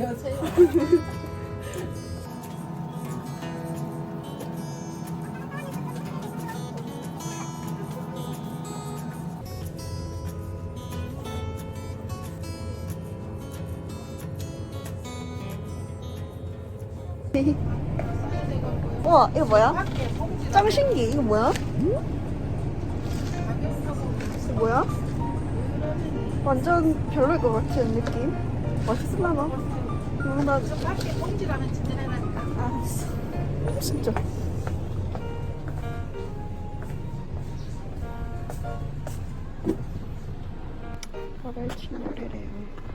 여세요. 우와 이거 뭐야? 짱 신기 이거 뭐야? 이거 뭐야? 완전 별로일 것 같은 느낌? 맛있을라나? 음, 나 밖에 꽁지라면 진짜 해놨다. 알았어 진짜 밥을 진열이래요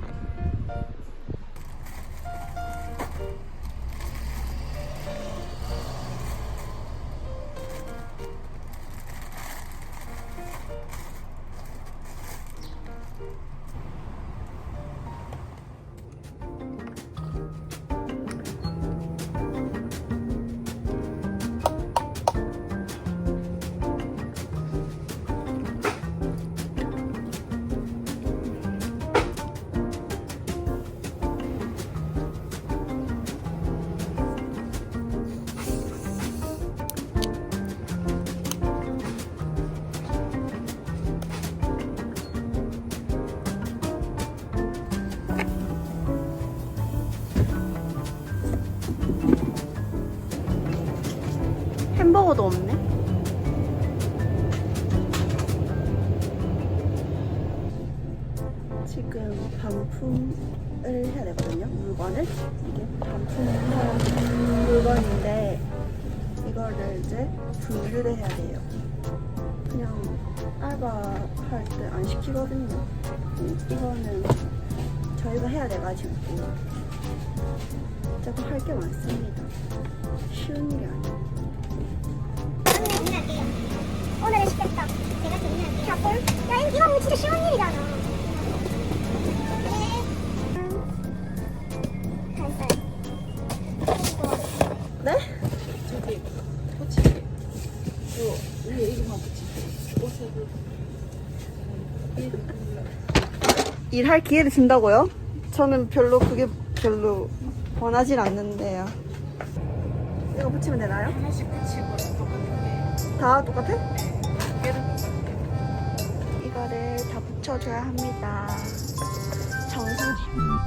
햄버거도 없네? 지금 반품을 해야 되거든요. 물건을. 이게 반품한 물건인데 이거를 이제 분류를 해야 돼요. 그냥 알바할 때 안 시키거든요. 음, 이거는 저희가 해야 돼가지고 조금 할 게 많습니다. 쉬운 일이 아니에요 할게요. 오늘은 쉽겠다. 제가 고민할게요. 샤볼? 야, 이거 이거 진짜 쉬운 일이잖아. 네. 됐어요. 네? 저기 붙이게. 요 위에 이거만 붙이게. 옷에 일할 기회를 준다고요? 저는 별로 그게 별로 원하진 않는데요. 이거 붙이면 되나요? 하나씩 붙이고. 다 똑같아? 이거를 다 붙여줘야 합니다. 정성. 음,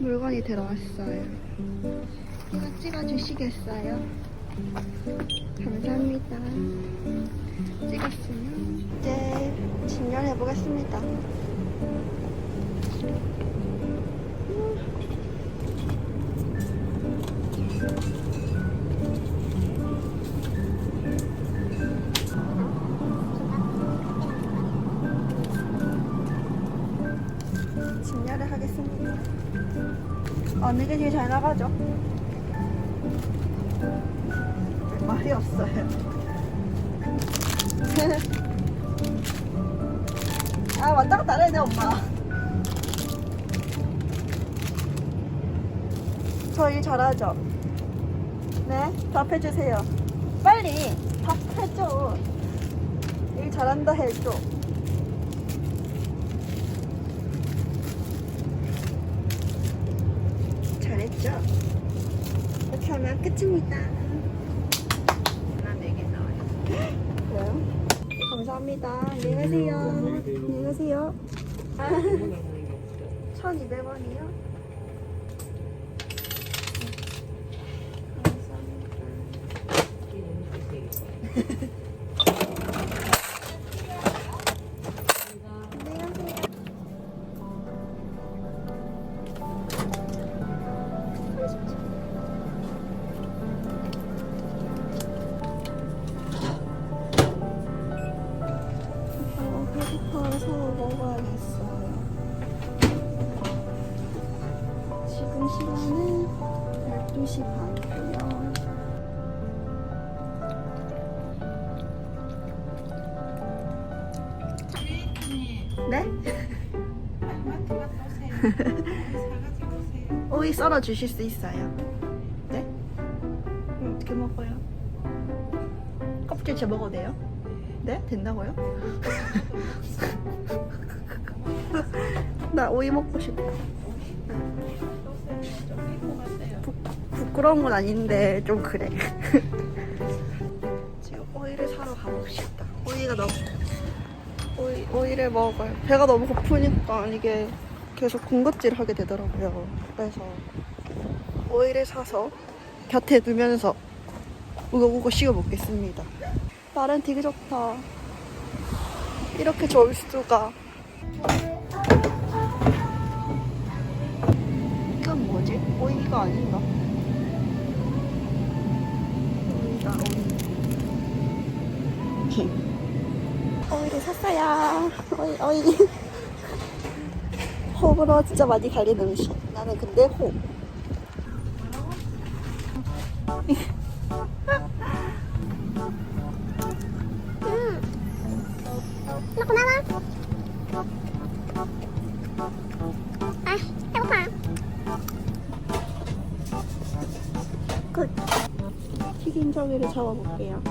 물건이 들어왔어요. 이거 찍어주시겠어요? 감사합니다. 찍었으면 이제 진열해 보겠습니다. 진열을 하겠습니다. 어느 게 제일 잘 나가죠? 말이 없어요. 아 왔다 갔다 돼 엄마. 저일 잘하죠? 네 답해주세요. 빨리 답해줘. 일 잘한다 해줘. 잘했죠? 이렇게 하면 끝입니다. 하나 네개 나와요. 그래요? 감사합니다. 안녕히 가세요. 안녕히 가세요. 1200원이요? 네? 오세요. 오이 썰어 주실 수 있어요? 네? 음, 어떻게 먹어요? 껍질 제 먹어도 돼요? 네? 된다고요? 나 오이 먹고 싶어. 부, 부끄러운 건 아닌데 좀 그래. 지금 오이를 사러 가봅시다. 오이가 너무 오이 오이를 먹어요. 배가 너무 고프니까 이게 계속 군것질 하게 되더라고요. 그래서 오이를 사서 곁에 두면서 우거우거 씹어 먹겠습니다. 날은 되게 좋다. 이렇게 좋을 수가. 이건 뭐지? 오이가 아닌가? 오이가 오이. 오이를 샀어요. 오이, 오이. 호불호 진짜 많이 갈리는 음식. 나는 근데 호. 나 고마워. 아. 튀김 저기를 잡아볼게요.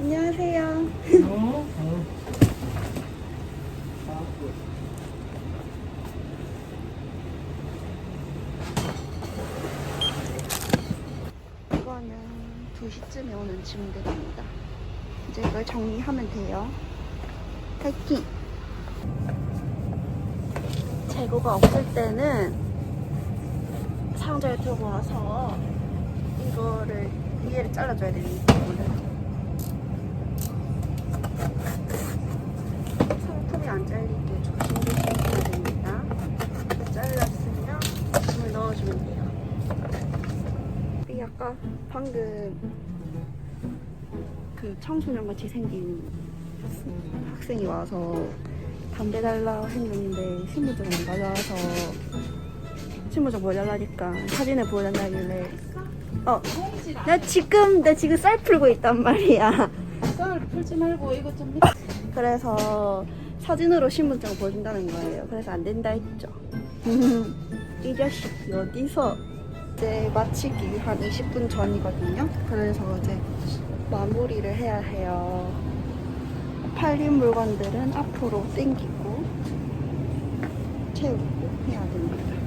안녕하세요. 이거는 2시쯤에 오는 짐들입니다. 이제 이걸 정리하면 돼요. 파이팅! 재고가 없을 때는 상자에 들고 와서 이거를 위에를 잘라줘야 됩니다. 오늘. 상품이 안 잘리게 조심조심 해야 됩니다. 잘랐으면 짐을 넣어주면 돼요. 이 아까 방금 그 청소년 같이 생긴 학생이 와서 담배 달라 했는데 신분증 안 가져와서 신분증 보여달라니까 사진을 보여달라길래 어, 나 지금 나 지금 쌀 풀고 있단 말이야. 쌀 풀지 말고 이거 좀 해. 그래서 사진으로 신분증을 보여준다는 거예요. 그래서 안 된다 했죠. 이 자식이 어디서 이제 마치기 한 20분 전이거든요. 그래서 이제 마무리를 해야 해요. 팔린 물건들은 앞으로 당기고 채우고 해야 됩니다.